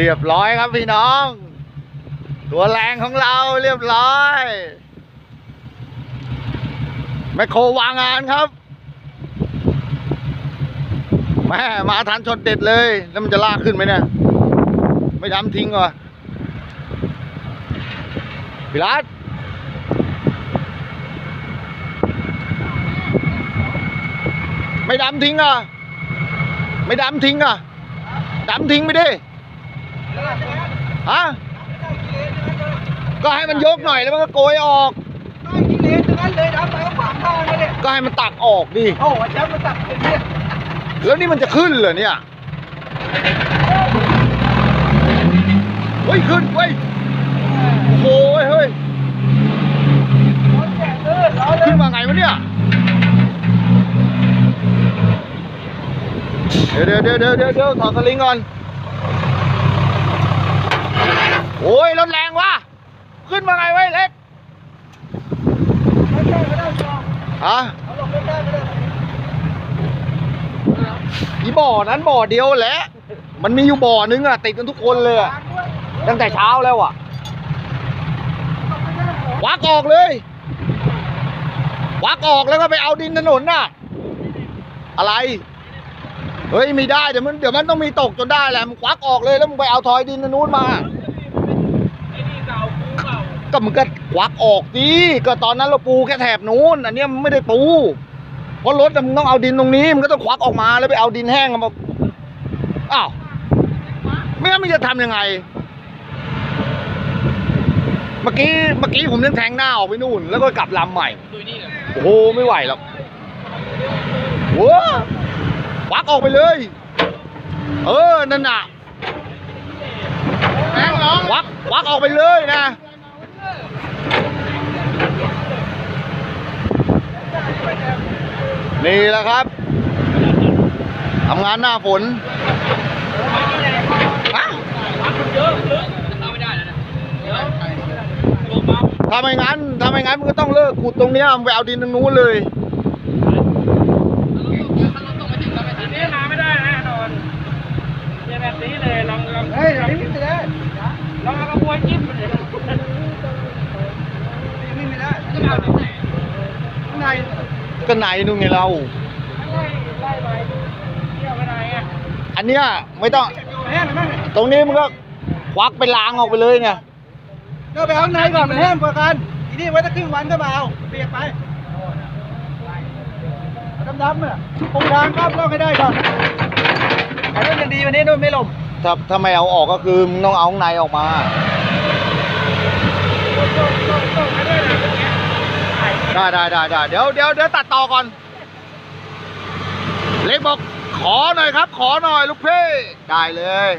เรียบร้อยครับพี่น้อง ตัวแรงของเราเรียบร้อยแมคโครวางงานครับแม่มาทันชนเด็ดเลย แล้วมันจะลากขึ้นไหมเนี่ย ไม่ทำทิ้งเหรอพิรัตไม่ดำทิ้งอะ ไม่ดำทิ้งอะ ดำทิ้งไม่ได้ ฮะก็ให้มันยกหน่อยแล้วมันก็โกยออกไม่กิเลสทั้งนั้นเลยนะไปก็ขวางทางเลยเนี่ยก็ให้มันตักออกดิโอ้อาจารย์มาตัดเป็นเนี่ยแล้วนี่มันจะขึ้นเหรอเนี่ยเฮ้ยขึ้นเว้ยโอ้โหเฮ้ยร้อนแก่เลยร้อนเลยขึ้นมาไงวะเนี่ยเดี๋ยวเดี๋ยวเดี๋ยวเดี๋ยวเดี๋ยวเดี๋ยวถอดสลิงก่อน โอ้ยรถแรงว่ะขึ้นมาไงไว้ยเล็กไม่ได้ไม่ได้จอฮะเอาลงไม่ได้ไม่ได้อีบ่อนั้นบ่อเดียวแหละ มันมีอยู่บ่อนึงอะติดกันทุกคนเลยอะตั้งแต่เช้าแล้วอะควักออกเลยควักออกแล้วก็ไปเอาดินถนนน่ะ อะไร เฮ้ยมีได้เดี๋ยวมันเดี๋ยวมันต้องมีตกจนได้แหละมึงควักออกเลยแล้วมึงไปเอาทอยดินอันนู้นมา ก็มึงก็ควักออกดิก็ตอนนั้นเราปูแค่แถบนู้นอันเนี้ยมันไม่ได้ปู เพราะรถน่ะมึงต้องเอาดินตรงนี้มึงก็ต้องควักออกมาแล้วไปเอาดินแห้งมาอ้าวไม่งั้นมึงจะทำยังไง เมื่อกี้เมื่อกี้ผมยังแทงหน้าออกไปนู่น แล้วก็กลับลำใหม่โอ้โหไม่ไหวหรอกว้าควักออกไปเลย เออนั่นน่ะควักควักออกไปเลยนะ นี่แหละครับทำงานหน้าฝนฮะถ้าไม่งั้นถ้าไม่งั้นมันก็ต้องเลิกขุดตรงเนี้ยมันไปเอาดินตรงนู้นเลยนี่มาไม่ได้แน่นอนเนี่ยแบบนี้เลยลองลองเฮ้ยไหนไม่ได้ลองเอากระบวยจิ้มมันเลยนี่ไม่ได้ จะเอาที่ไหน ข้างใน ก็ไหนนู่นไงเรา ไล่ไล่ไปเที่ยวไปไหนอะอันเนี้ยไม่ต้องแห้งไหมตรงนี้มันก็ควักไปล้างออกไปเลยไงก็ไปข้างในก่อนมันแห้งกว่ากันทีนี้ไว้ตั้งครึ่งวันก็มาเอาเปียกไปดำๆเนี่ยปรุงทางครับลอกให้ได้ก่อนไอ้นู่นยังดีวันนี้นู่นไม่หลบถ้าถ้าไม่เอาออกก็คือมึงต้องเอาข้างในออกมา ได้ได้ได้ได้เดี๋ยวเดี๋ยวเดี๋ยวตัดต่อก่อน เล็กบอกขอหน่อยครับ ขอหน่อยลูกเพ่ได้เลย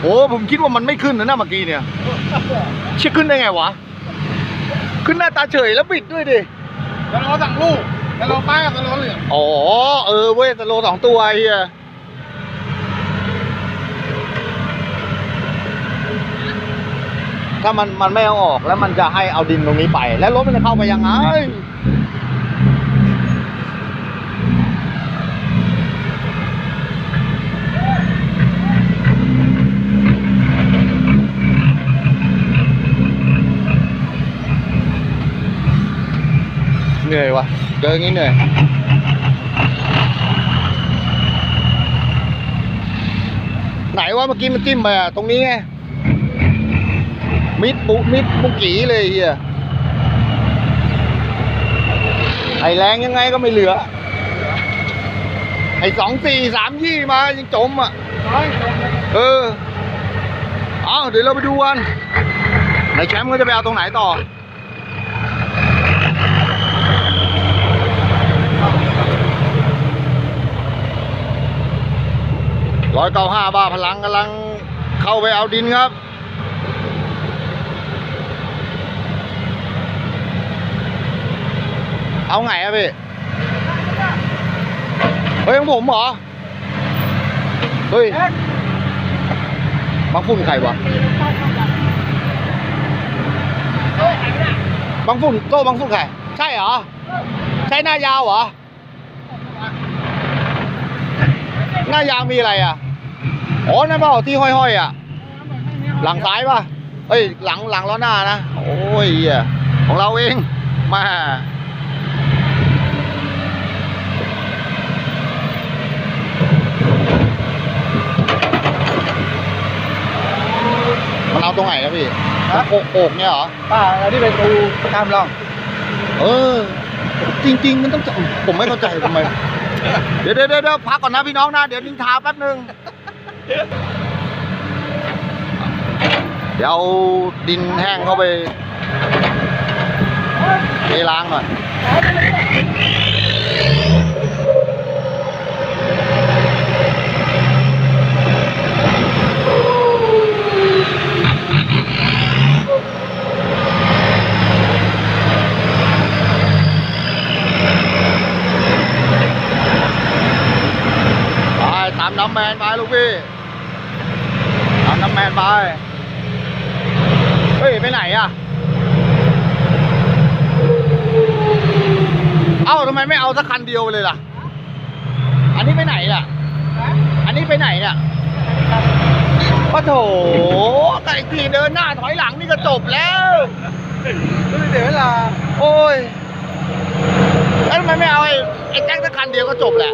โอ้ผมคิดว่ามันไม่ขึ้นนะเนี่ยเมื่อกี้เนี่ยเชื่อขึ้นได้ไงวะ ขึ้นหน้าตาเฉยแล้วบิดด้วยดิแล้วเราสั่งลูกแล้วเราป้ายกับเราเหลืองอ๋อเออเว้ยสโลสองตัวไอ้เฮีย ถ้ามันมันไม่เอาออกแล้วมันจะให้เอาดินตรงนี้ไป แล้วรถมันจะเข้าไปยังไงเหนื่อยวะเจออย่างนี้เหนื่อยไหนว่าเมื่อกี้มันจิ้มไปอะตรงนี้ไง มิดปุมิดปุกีเลยเฮียไอแรงยังไงก็ไม่เหลือ ไอสองสี่สามยี่มายังจมอะน้อยเออ เอาเดี๋ยวเราไปดูกันในแชมป์ก็จะไปเอาตรงไหนต่อร้อยเก้าห้าบ้าพลังกำลังเข้าไปเอาดินครับ เอาไงอะพี่ เฮ้ยของผมเหรอ เฮ้ยบางฝุ่นใครวะบางฝุ่นโต้บางฝุ่นใคร ใช่เหรอ ใช่หน้ายาวเหรอ หน้ายาวมีอะไรอะ อ๋อนั่นเปล่าที่ห้อยๆอะ หลังซ้ายป่ะเอ้ย หลังหลังล้อหน้านะ โอ้ยเหี้ยของเราเอง มา มันเอาตรงไหนครับพี่โอกโอกเนี่ยเหรอป้าเราที่เป็นปูตามร่อง เออ จริง ๆ มันต้องจะผมไม่เข้าใจทำไม เดี๋ยวเดี๋ยวเดี๋ยวพักก่อนนะพี่น้องนะ เดี๋ยวนินทาแป๊บนึง เดี๋ยวเอาดินแห้งเข้าไปเทล้างหน่อย ไปตามน้ำแมนไปลูกพี่ตามน้ำแมนไป เฮ้ย ไปไหนอะ เอ้าทำไมไม่เอาสักคันเดียวเลยล่ะ อันนี้ไปไหนล่ะ อันนี้ไปไหนเนี่ยปะโถไก่ทีเดินหน้าถอยหลังนี่ก็จบแล้วไม่ได้เสียเวลา โอ้ย แล้วทำไมไม่เอาไอ้ไอ้แจ็คสักคันเดียวก็จบแหละ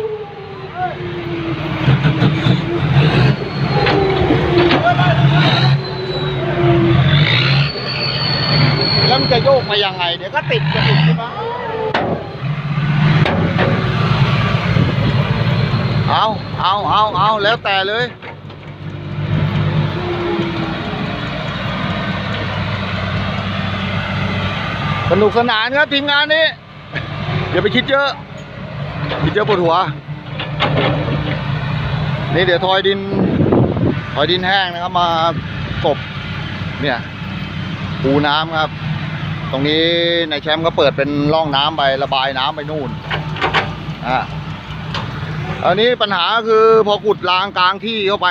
แล้วมันจะโยกไปยังไง เดี๋ยวก็ติดจะติดใช่ไหมเอาเอาเอาเอาแล้วแต่เลยสนุกสนานครับทีมงานนี้อย่าไปคิดเยอะ คิดเยอะปวดหัว นี่เดี๋ยวทอยดินทอยดินแห้งนะครับ มากบเนี่ยปูน้ำครับ ตรงนี้ในแชมป์ก็เปิดเป็นร่องน้ำไประบายน้ำไปนู่นอะอันนี้ปัญหาคือพอขุดรางกลางที่เข้าไป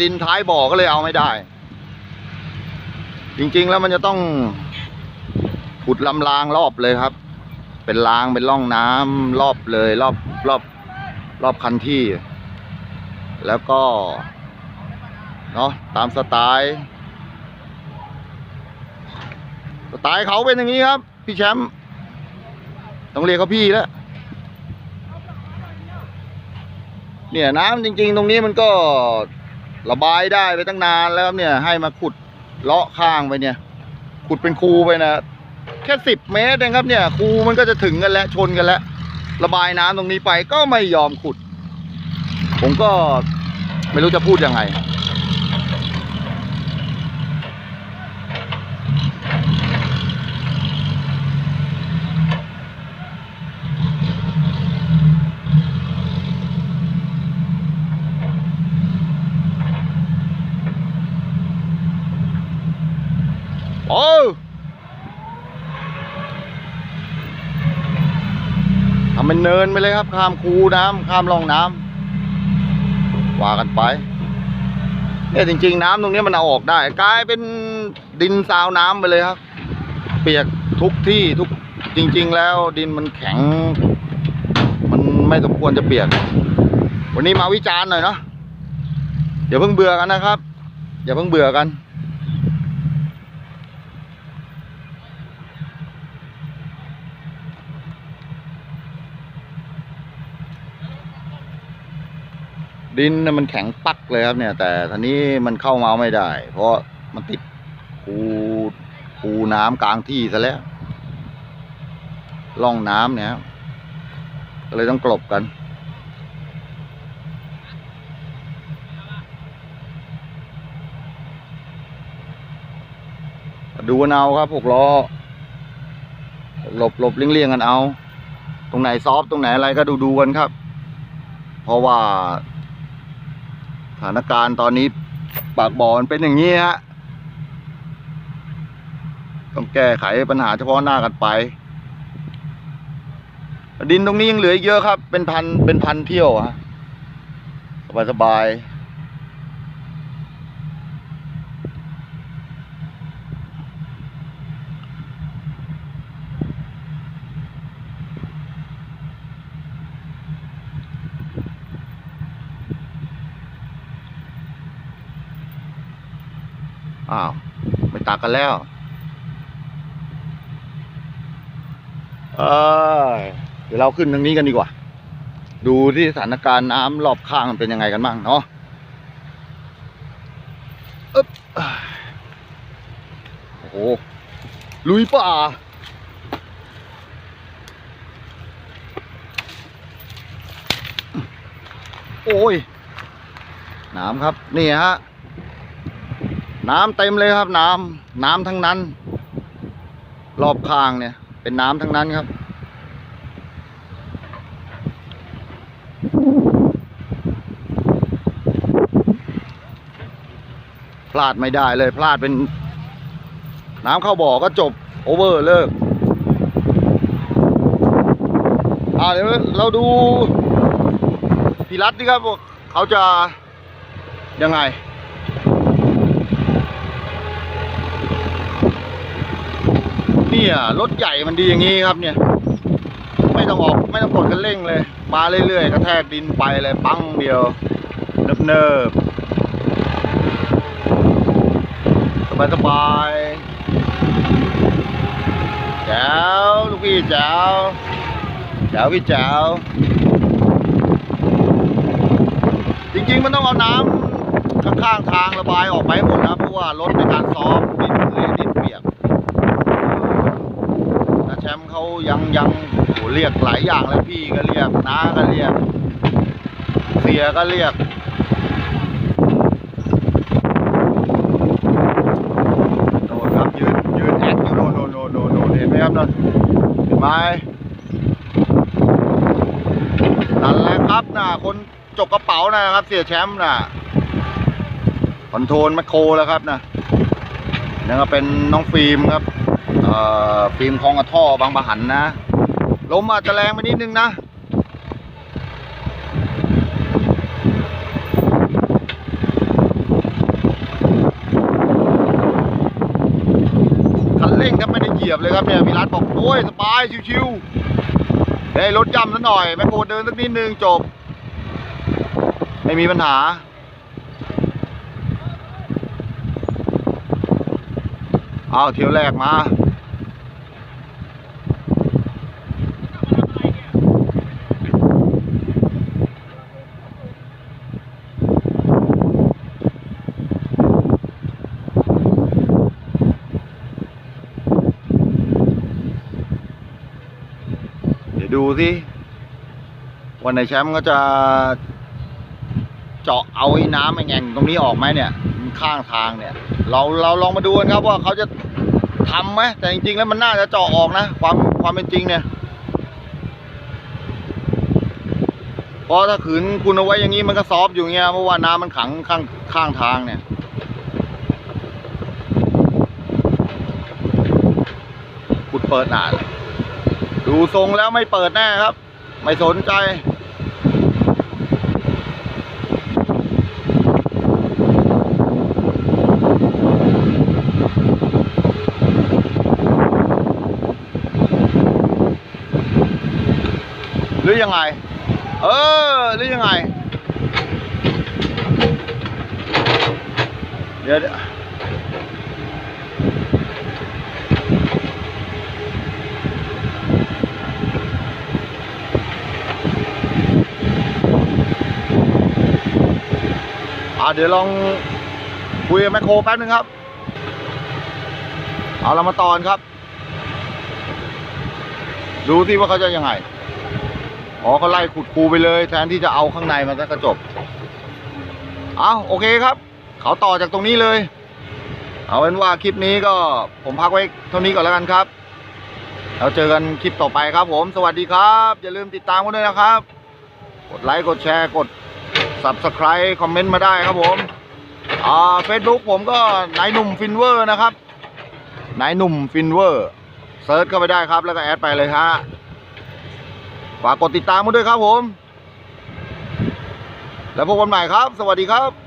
ดินท้ายบ่อก็เลยเอาไม่ได้ จริงๆแล้วมันจะต้องขุดลำรางรอบเลยครับ เป็นรางเป็นร่องน้ำรอบเลย รอบรอบรอบคันที่ แล้วก็เนาะตามสไตล์สไตล์เขาเป็นอย่างนี้ครับ พี่แชมป์ต้องเรียกเขาพี่แล้วเนี่ยน้ำจริง ๆ ตรงนี้มันก็ระบายได้ไปตั้งนานแล้วครับเนี่ยให้มาขุดเลาะข้างไปเนี่ย ขุดเป็นคูไปนะแค่สิบเมตรเองครับเนี่ย คูมันก็จะถึงกันแล้วชนกันแล้ว ระบายน้ำตรงนี้ไปก็ไม่ยอมขุด ผมก็ ไม่รู้จะพูดยังไง โอ้ทำเป็นเนินไปเลยครับ ข้ามคูน้ำข้ามร่องน้ำ ว่ากันไปเนี่ยจริง ๆ น้ำตรงนี้มันเอาออกได้ กลายเป็นดินซาวน้ำไปเลยครับ เปียกทุกที่ทุกจริง ๆ แล้วดินมันแข็ง มันไม่สมควรจะเปียก วันนี้มาวิจารณ์หน่อยเนาะอย่าเพิ่งเบื่อกันนะครับ อย่าเพิ่งเบื่อกัน ดินน่ะมันแข็งปักเลยครับเนี่ย แต่ทีนี้มันเข้ามาไม่ได้ เพราะมันติดปูปูน้ำกลางที่ซะแล้วร่องน้ำเนี่ยก็เลยต้องกลบกัน ดูกันเอาครับหกล้อหลบหลบเลี่ยงเลี่ยงๆกันเอา ตรงไหนซอฟต์ตรงไหนอะไรก็ดูดูกันครับ เพราะว่า ถานการณ์ตอนนี้ปากบ่อมันเป็นอย่างนี้ฮะต้องแก้ไขปัญหาเฉพาะหน้ากันไป ดินตรงนี้ยังเหลืออีกเยอะครับ เป็นพันเป็นพันเที่ยวฮะสบายสบาย อ้าว ไม่ตักกันแล้วเออเดี๋ยวเราขึ้นทางนี้กันดีกว่า ดูที่สถานการณ์น้ำรอบข้างมันเป็นยังไงกันบ้างเนาะอึ๊บโอ้โห ลุยป่าโอ้ย น้ำครับ นี่ฮะ น้ำเต็มเลยครับ น้ำน้ำทั้งนั้น รอบข้างเนี่ย เป็นน้ำทั้งนั้นครับ พลาดไม่ได้เลยพลาดเป็น น้ำเข้าบ่อก็จบ โอเวอร์เลิกอ่าเดี๋ยวเราดูพี่รัตนี่ครับเขาจะยังไง เนี่ยรถใหญ่มันดีอย่างนี้ครับเนี่ย ไม่ต้องออกไม่ต้องกดกันเร่งเลย มาเรื่อยๆกระแทกดินไปเลยปังเดียวเนิบๆสบายๆแจ๋วลูกพี่แจ๋วแจ๋วพี่แจ๋วจริงๆมันต้องเอาน้ำข้างๆทางระบายออกไปหมดนะเพราะว่าลดในการซ้อมดินเละดินเปียก นะแชมป์เขา ยังโหเรียกหลายอย่างเลยพี่ก็เรียกน้าก็เรียก เสียก็เรียกโน่นครับยืนยืนแอคอยู่โน่นโน่นโน่นโน่นโน่นเห็นไหมครับนั่นเห็นไหมนั่นแหละครับน่ะคนจกกระเป๋านะครับ เสียแชมป์น่ะคอนโทรลแมคโครแล้วครับนะนั่นก็เป็นน้องฟิล์มครับเอ่อฟิล์มคลองกระท่อบางปะหันนะ ลมอาจจะแรงไปนิดนึงนะคันเร่งครับไม่ได้เหยียบเลยครับเนี่ยพี่รัฐบอกโอ้ยสบายชิวๆได้รถจำซะหน่อยแม่โคเดินสักนิดนึงจบ ไม่มีปัญหาเอาเที่ยวแรกมา สิวันไหนแชมป์ก็จะเจาะเอาไอ้น้ำไอ้แง่งตรงนี้ออกไหมเนี่ยข้างทางเนี่ย เราเราลองมาดูกันครับว่าเขาจะทำไหมแต่จริงๆแล้วมันน่าจะเจาะออกนะ ความความเป็นจริงเนี่ยเพราะถ้าขืนคุณเอาไว้อย่างนี้มันก็ซอฟอยู่เงี้ยเพราะว่าน้ำมันขังข้างข้างทางเนี่ยขุดเปิดหนาเลย ดูทรงแล้วไม่เปิดแน่ครับ ไม่สนใจ หรือยังไง เออ หรือยังไง เดี๋ยวเดี๋ยว อ่าเดี๋ยวลองคุยกับแมคโครแป๊บนึงครับ เอาเรามาตอนครับ ดูสิว่าเขาจะยังไง อ๋อเขาไล่ขุดคูไปเลยแทนที่จะเอาข้างในมันซะก็จบ เอาโอเคครับ เขาต่อจากตรงนี้เลย เอาเป็นว่าคลิปนี้ก็ผมพักไว้เท่านี้ก่อนแล้วกันครับเราเจอกันคลิปต่อไปครับผม สวัสดีครับ อย่าลืมติดตามกันด้วยนะครับ กดไลค์ กดแชร์ กด subscribe คอมเมนต์มาได้ครับผมอ่าเฟซบุ๊กผมก็นายหนุ่มฟินเวอร์นะครับนายหนุ่มฟินเวอร์เซิร์ชเข้าไปได้ครับ แล้วก็แอดไปเลยฮะฝากกดติดตามมาด้วยครับผม แล้วพบกันใหม่ครับ สวัสดีครับ